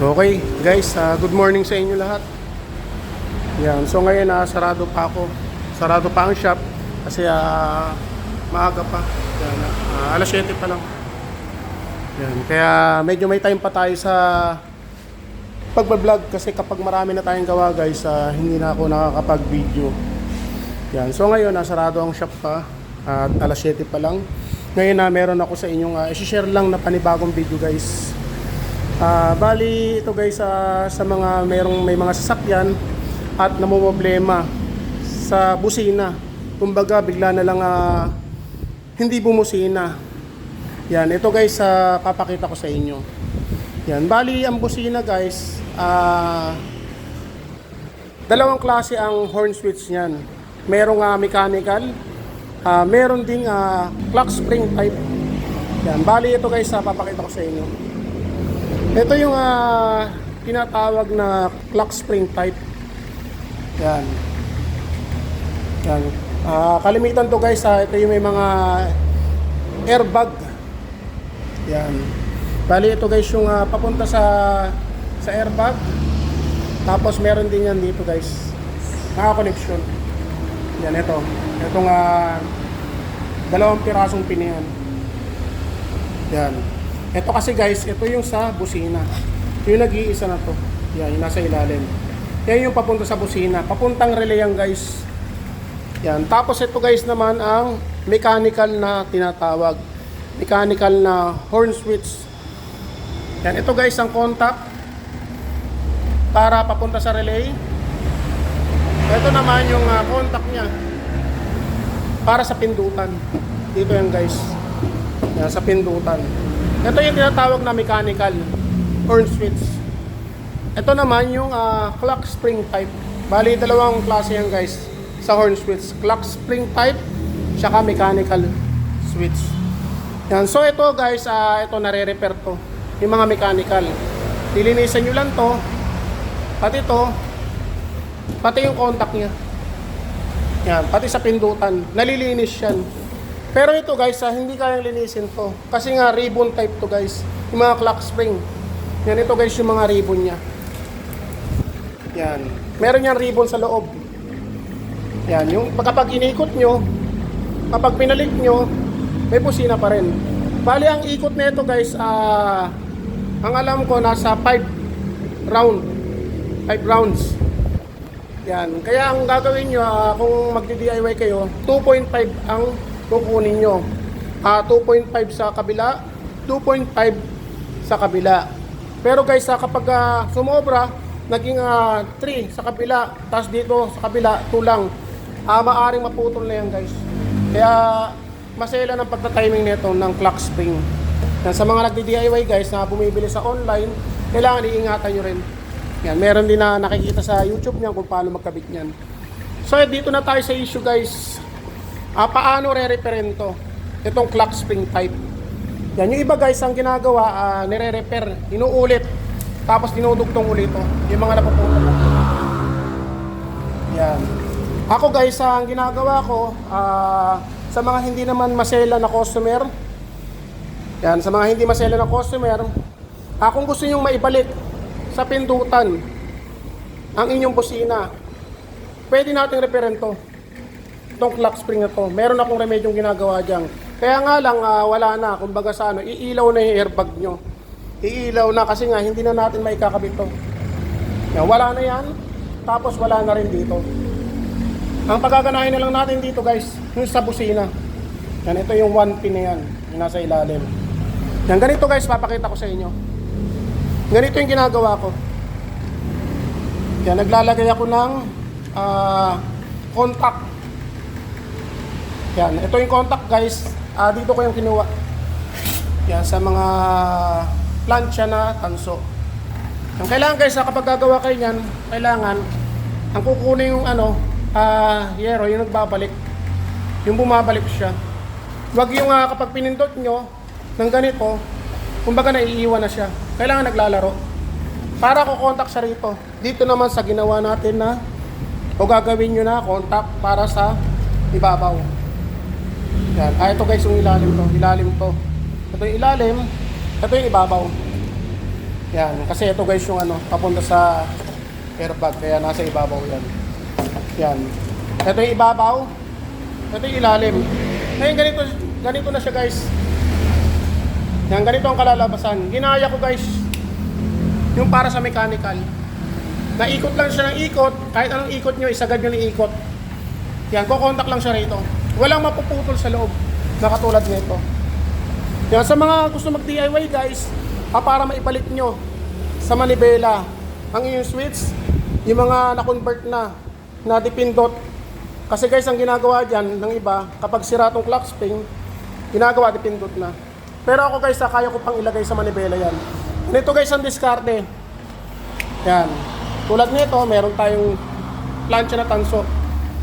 Okay, guys, ah, good morning sa inyo lahat. Yan, so ngayon na sarado pa ako. Sarado pa ang shop kasi ah, maaga pa. Yan, ah, alas 7 pa lang. Yan, kaya medyo may time pa tayo sa pagbablog kasi kapag marami na tayong gawa guys, ah, hindi na ako nakakapag-video. Yan, so ngayon nasarado ang shop pa at alas 7 pa lang. Ngayon na meron ako sa inyong uh, i-share lang na panibagong video guys. Ah, bali ito guys ah, sa mga merong may mga sasakyan at namumroblema sa busina. Kumbaga bigla na lang ah, hindi bumusina. Yan, ito guys ah, papakita ko sa inyo. Yan, bali ang busina guys, ah dalawang klase ang horn switch niyan. Merong ah, mechanical, ah meron ding ah, clock spring type. Yan, bali ito guys, ah, papakita ko sa inyo. Ito yung ah, tinatawag na clock spring type. Yan. Yan. Ah, kalimitan to guys, ah, ito yung may mga airbag. Yan. Bali ito guys yung ah, papunta sa sa airbag. Tapos meron din yan dito guys. Naka-connection. Yan ito. Itong ah, dalawang pirasong pinihan. Yan. Ito kasi guys, ito yung sa busina. Yung nag-iisa na to. Yan, yung nasa ilalim. Yan yung papunta sa busina. Papuntang relay yan guys. Yan. Tapos ito guys naman ang mechanical na tinatawag. Mechanical na horn switch. Yan. Ito guys ang contact para papunta sa relay. Ito naman yung ah, contact niya para sa pindutan. Dito yan guys. Yan, sa pindutan. Ito yung tinatawag na mechanical horn switch. Ito naman yung ah, clock spring type. Bali, dalawang klase yan guys sa horn switch. Clock spring type, tsaka mechanical switch. Yan. So ito guys, ah, ito nare-repair to. Yung mga mechanical. Lilinisan nyo lang to. Pati ito, pati yung contact niya. Yan, pati sa pindutan. Nalilinis yan. Pero ito guys, ah, hindi kayang linisin to. Kasi nga ribbon type to guys. Yung mga clock spring. Yan ito guys yung mga ribbon niya. Yan. Meron yan ribbon sa loob. Yan. Yung kapag inikot nyo, kapag pinalik nyo, may busina pa rin. Bali ang ikot nito guys, ah, ang alam ko nasa 5 round. 5 rounds. Yan. Kaya ang gagawin nyo, ah, kung magdi-DIY kayo, 2.5 ang kukunin nyo. Ah, 2.5 sa kabila, 2.5 sa kabila. Pero guys, ah, kapag ah, sumobra, naging 3 sa kabila, tapos dito sa kabila, 2 lang. Ah, maaring maputol na yan guys. Kaya masela ng pagta-timing nito ng clock spring. Yan, sa mga nagdi-DIY guys na bumibili sa online, kailangan iingatan nyo rin. Yan, meron din na nakikita sa YouTube niyan kung paano magkabit niyan. So, dito na tayo sa issue guys. Ah, paano re-repair to? Itong clock spring type. Yan, yung iba guys, ang ginagawa, ah, nire-repair, inuulit. Tapos dinudugtong ulit to. Yung mga napuputol. Yan. Ako guys, ang ginagawa ko, ah, sa mga hindi naman masela na customer, yan, sa mga hindi masela na customer, ah, kung gusto nyong maibalik sa pindutan ang inyong busina, pwede nating repair to. Itong clock spring na. Meron akong remedyong ginagawa dyan. Kaya nga lang, ah, wala na. Kumbaga sa ano, iilaw na yung airbag nyo. Iilaw na kasi nga, hindi na natin may kakabit to. Wala na yan. Tapos wala na rin dito. Ang pagkaganahin na lang natin dito guys, yung sa busina. Yan, ito yung one pin na yan. Yung nasa ilalim. Yan, ganito guys, papakita ko sa inyo. Ganito yung ginagawa ko. Yan, naglalagay ako ng ah, contact. Yan, ito yung contact guys. Ah, dito ko yung kinuha. Yan, sa mga plancha na tanso. Ang kailangan guys, kapag gagawa kayo niyan, kailangan, ang kukunin yung ano, ah, yero, yung nagbabalik. Yung bumabalik siya. Wag yung ah, kapag pinindot nyo ng ganito, kumbaga naiiwan na siya. Kailangan naglalaro. Para ko contact siya rito. Dito naman sa ginawa natin na o gagawin nyo na contact para sa ibabaw. Yan. Ah, ito guys yung ilalim to. Ilalim to. Ito yung ilalim. Ito yung ibabaw. Yan, kasi ito guys yung ano, papunta sa airbag, kaya nasa ibabaw yan. Yan. Ito yung ibabaw, ito yung ilalim. Ngayon ganito, ganito na siya guys. Yan, ganito ang kalalabasan. Ginaya ko guys, yung para sa mechanical. Naikot lang siya ng ikot, kahit anong ikot nyo, isagad nyo ng ikot. Yan, kukontak lang siya rito. Walang mapuputol sa loob, na katulad nito. Yan, sa mga gusto mag-DIY guys, ah, para maipalit nyo sa manibela ang inyong switch, yung mga na-convert na, na dipindot. Kasi guys, ang ginagawa dyan ng iba, kapag sira tong clock spring, ginagawa dipindot na. Pero ako guys, kaya ko pang ilagay sa manibela yan. Nito guys, ang diskarte. Yan. Tulad nito, meron tayong plancha na tanso.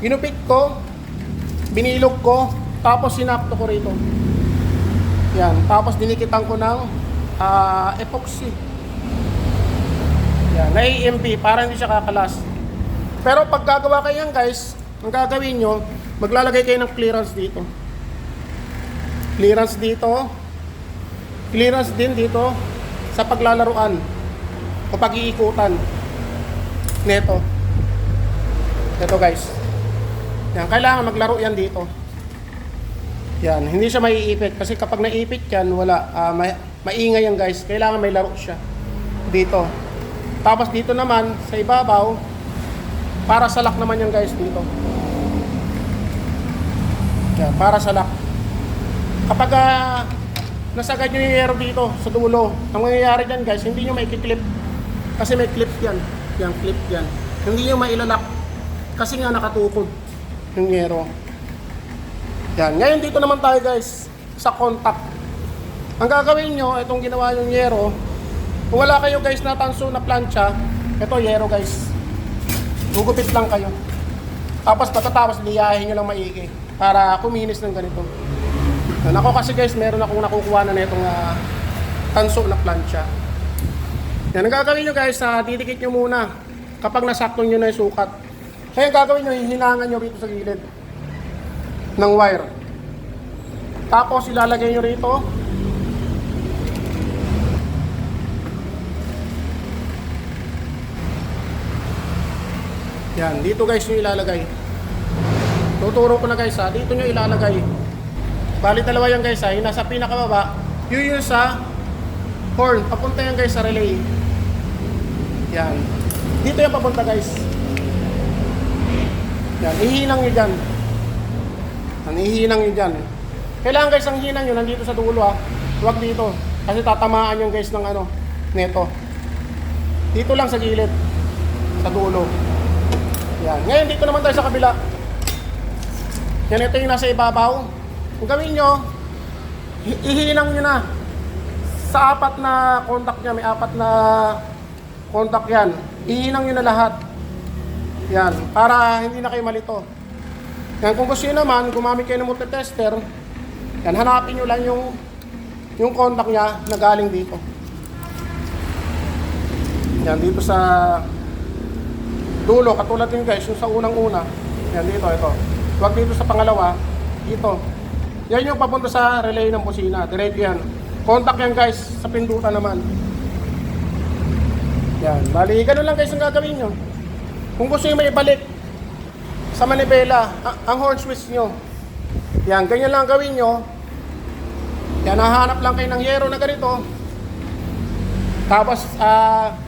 Ginupit ko, binilog ko, tapos sinapto ko rito. Yan. Tapos dinikitan ko ng ah, epoxy. Yan. Na AMP para hindi siya kakalas. Pero pag gagawa kayo yan guys, ang gagawin nyo, maglalagay kayo ng clearance dito. Clearance dito. Clearance din dito sa paglalaruan o pag-iikutan neto. Ito guys. Yan, kailangan maglaro yan dito. Yan, hindi siya maiipit kasi kapag naipit yan, wala, ah, ma- maingay yan guys. Kailangan may laro siya dito. Tapos dito naman, sa ibabaw, para sa lock naman yan guys dito. Yan, para sa lock. Kapag ah, nasagad nyo yung aero dito sa dulo, ang mangyayari dyan guys, hindi nyo maikiklip. Kasi may clip yan. Yan, clip yan. Hindi nyo mailalak. Kasi nga nakatukod yung aero. Yan. Ngayon dito naman tayo guys sa contact. Ang gagawin nyo, itong ginawa yung yero, kung wala kayo guys na tanso na plancha, ito yero guys. Gugupit lang kayo. Tapos pagkatapos liyahin nyo lang maigi para kuminis ng ganito. Yan. Ako kasi guys, meron akong nakukuha na nitong uh, tanso na plancha. Yan, ang gagawin nyo guys, uh, didikit nyo muna kapag nasakto nyo na yung sukat. Kaya gagawin nyo, hihinangan nyo rito sa gilid ng wire. Tapos ilalagay nyo rito. Yan, dito guys nyo ilalagay. Tuturo ko na guys ha, dito nyo ilalagay. Bali dalawa yan guys ha, yung nasa pinakababa, yun yung sa horn, papunta yan guys sa relay. Yan. Dito yung papunta guys. Yan, ihinang nyo dyan. Yan, ihinang nyo dyan. Kailangan guys ang hinang nyo nandito sa dulo ha. Huwag dito. Kasi tatamaan yung guys ng ano, neto. Dito lang sa gilid. Sa dulo. Yan. Ngayon dito naman tayo sa kabila. Yan ito yung nasa ibabaw. Kung gawin nyo, hi- ihinang nyo na. Sa apat na contact niya, may apat na contact yan. Ihinang nyo na lahat. Yan, para hindi na kayo malito. Yan, kung gusto nyo naman, gumamit kayo ng multitester, yan, hanapin nyo lang yung yung contact niya na galing dito. Yan, dito sa dulo, katulad din guys, yung sa unang-una. Yan, dito, ito. Huwag dito sa pangalawa, dito. Yan yung papunta sa relay ng busina. Diretso yan. Contact yan guys, sa pindutan naman. Yan, bali, ganun lang guys ang gagawin nyo. Kung gusto nyo may ibalik sa manibela, ang horn switch nyo. Yan, ganyan lang ang gawin nyo. Yan, nahanap lang kayo ng yero na ganito. Tapos, ah,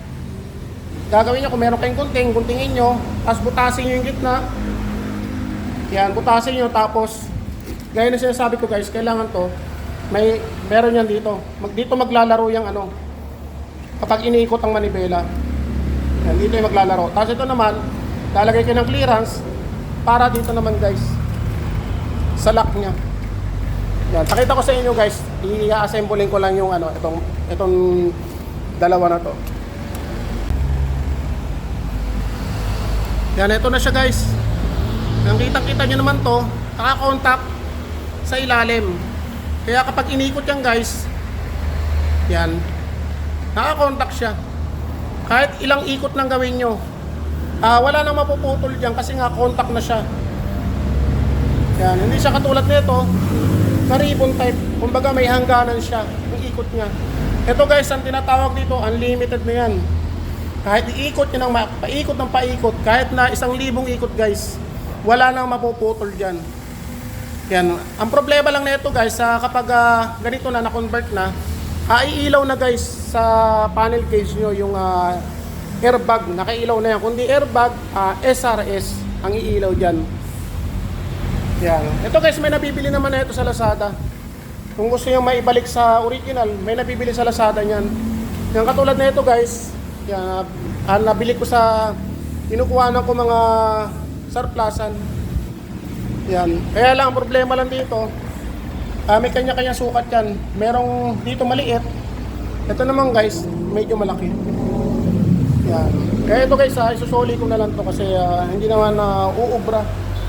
gagawin nyo kung meron kayong gunting, guntingin nyo. Tapos butasin nyo yung gitna. Yan, butasin nyo. Tapos, gaya na sinasabi ko guys, kailangan to, may, meron yan dito. Mag, dito maglalaro yung ano, kapag iniikot ang manibela. Yan, dito yung maglalaro. Tapos ito naman, lalagay kayo ng clearance para dito naman guys, sa lock niya. Yan, pakita ko sa inyo guys, i-assemblein ko lang yung ano, itong, itong dalawa na to. Yan, ito na siya guys. Ang kitang-kita nyo naman to, naka-contact sa ilalim. Kaya kapag inikot yan guys, yan, naka-contact siya. Kahit ilang ikot nang gawin nyo, ah wala nang mapuputol dyan kasi nga contact na siya. Yan, hindi siya katulad nito, na ribbon type. Kumbaga may hangganan siya, yung ikot niya. Ito guys, ang tinatawag dito, unlimited na yan. Kahit iikot nyo ng paikot ng paikot, kahit na isang libong ikot guys, wala nang mapuputol dyan. Yan. Ang problema lang nito guys, sa kapag ah, ganito na, na-convert na, ah, iilaw na guys sa panel cage nyo yung ah, airbag, nakailaw na yan. Kundi airbag, ah, SRS ang iilaw dyan. Yan. Ito guys, may nabibili naman na ito sa Lazada. Kung gusto nyo maibalik sa original, may nabibili sa Lazada niyan. Yan katulad na ito guys. Yan, ah, nabili ko sa kinukuhanan ko mga surplusan. Yan. Kaya lang, ang problema lang dito, ah, may kanya-kanya sukat yan. Merong dito maliit. Ito naman guys, medyo malaki. Yan. Kaya ito guys, ah, isusoli ko na lang to kasi ah, hindi naman na uubra.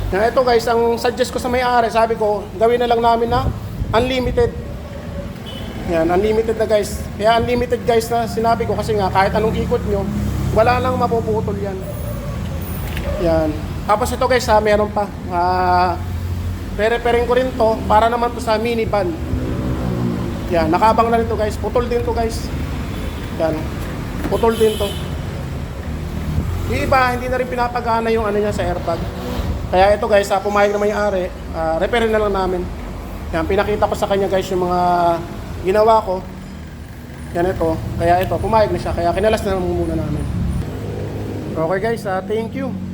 Yan, ito guys, ang suggest ko sa may-ari, sabi ko, gawin na lang namin na unlimited. Yan, unlimited na guys. Kaya unlimited guys na sinabi ko kasi nga kahit anong ikot nyo, wala lang mapuputol yan. Yan. Tapos ito guys ha, meron pa. Ah, re-repairing ko rin to para naman to sa minivan. Yan, nakabang na rin to guys. Putol din to guys. Yan. Putol din to. Yung iba, hindi na rin pinapagana yung ano niya sa airbag. Kaya ito guys, uh, pumayag na may-ari, uh, repairin na lang namin. Yan, pinakita ko sa kanya guys yung mga ginawa ko. Yan ito. Kaya ito, pumayag na siya. Kaya kinalas na lang muna namin. Okay guys, ah, thank you.